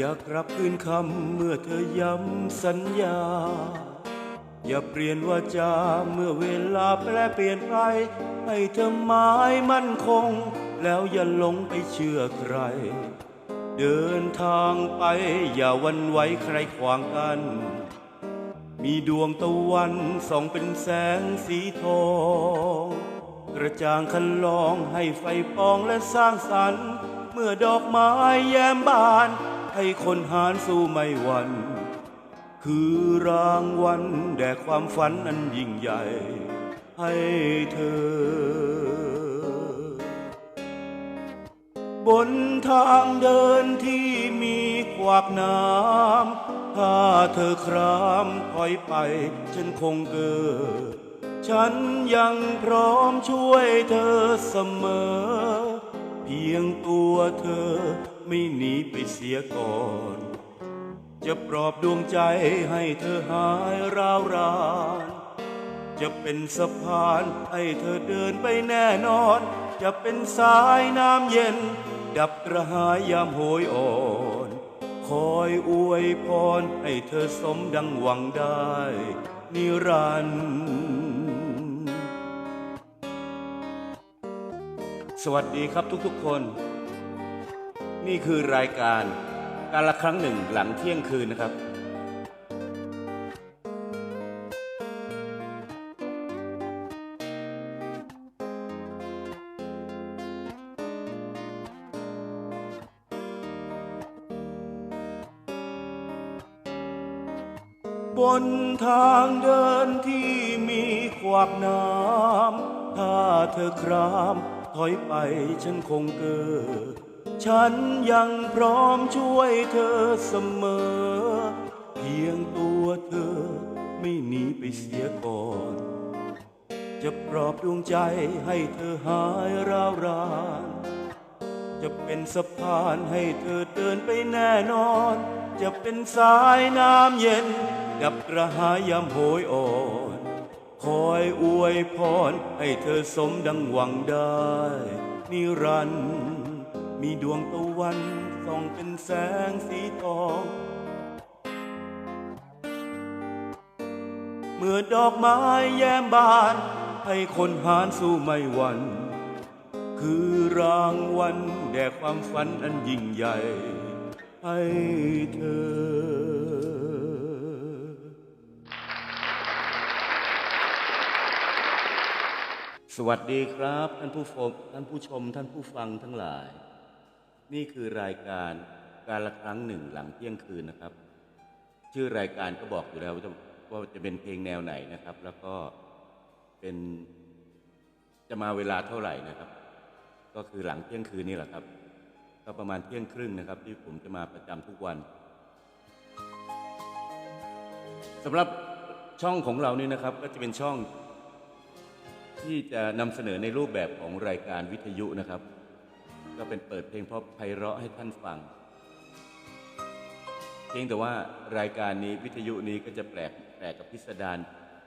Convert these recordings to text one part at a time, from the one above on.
อยากกลับคืนคำเมื่อเธอย้ำสัญญา อย่าเปลี่ยนว่าจาเมื่อเวลาแปลเปลี่ยนไปให้เธอหมายมั่นคง แล้วอย่าหลงไปเชื่อใคร เดินทางไปอย่าวันไหวใครขวางกัน มีดวงตะวันส่องเป็นแสงสีทอง กระจ่างคันลองให้ไฟปองและสร้างสรรค์ เมื่อดอกไม้แย้มบาน ให้คนหานสู้ไม่หวันคือรางวัลแด่ความฝันอันยิ่งใหญ่ ให้เธอ บนทางเดินที่มี วากน้ำ ถ้าเธอครามถอยไป ฉันคงเกิด ฉันยังพร้อมช่วยเธอเสมอ เพียงตัวเธอไม่หนีไปเสียก่อน จะปลอบดวงใจให้เธอหายร้าวรานจะเป็นสะพานให้เธอเดินไปแน่นอน จะเป็นสายน้ำเย็น ดับกระหายยามโหยอ่อน อยอวยพรให้เธอสมดังหวังได้ นิรันดร์สวัสดีครับทุกๆคน นี่คือรายการการละครั้งหนึ่งหลังเที่ยงคืนนะครับ บนทางเดินที่มีขวากน้ำ ถ้าเธอครามถอยไปฉันคงเกิดฉันยังพร้อมช่วยเธอเสมอ เพียงตัวเธอไม่หนีไปเสียก่อน จะปลอบดวงใจให้เธอหายร้าวราน จะเป็นสะพานให้เธอเดินไปแน่นอน จะเป็นสายน้ำเย็น ดับกระหายยามโหยอ่อน คอยอวยพรให้เธอสมดังหวังได้ นิรันดร์มีดวงตะวันส่องเป็นแสงสีทองเมื่อดอกไม้แย้มบาน ให้คนหานสู้ไม่หวัน คือรางวัลแด่ความฝันอันยิ่งใหญ่ให้เธอสวัสดีครับท่านผู้ชมท่านผู้ชมท่านผู้ฟังทั้งหลาย นี่คือรายการการละครั้งหนึ่งหลังเที่ยงคืนนะครับ ชื่อรายการก็บอกอยู่แล้วว่าจะว่าจะเป็นเพลงแนวไหนนะครับ แล้วก็เป็นจะมาเวลาเท่าไหร่นะครับ ก็คือหลังเที่ยงคืนนี่แหละครับ ก็ประมาณเที่ยงครึ่งนะครับ ที่ผมจะมาประจำทุกวันสำหรับช่องของเรานี่นะครับก็จะเป็นช่องที่จะนำเสนอในรูปแบบของรายการวิทยุนะครับ ก็เป็นเปิดเพลงเพราะไพเราะให้ท่านฟัง เพียงแต่ว่ารายการนี้วิทยุนี้ก็จะแปลกแปลกกับพิสดาร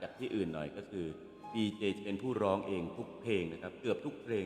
จากที่อื่นหน่อยก็คือดีเจจะเป็นผู้ร้องเองทุกเพลงนะครับ เกือบทุกเพลง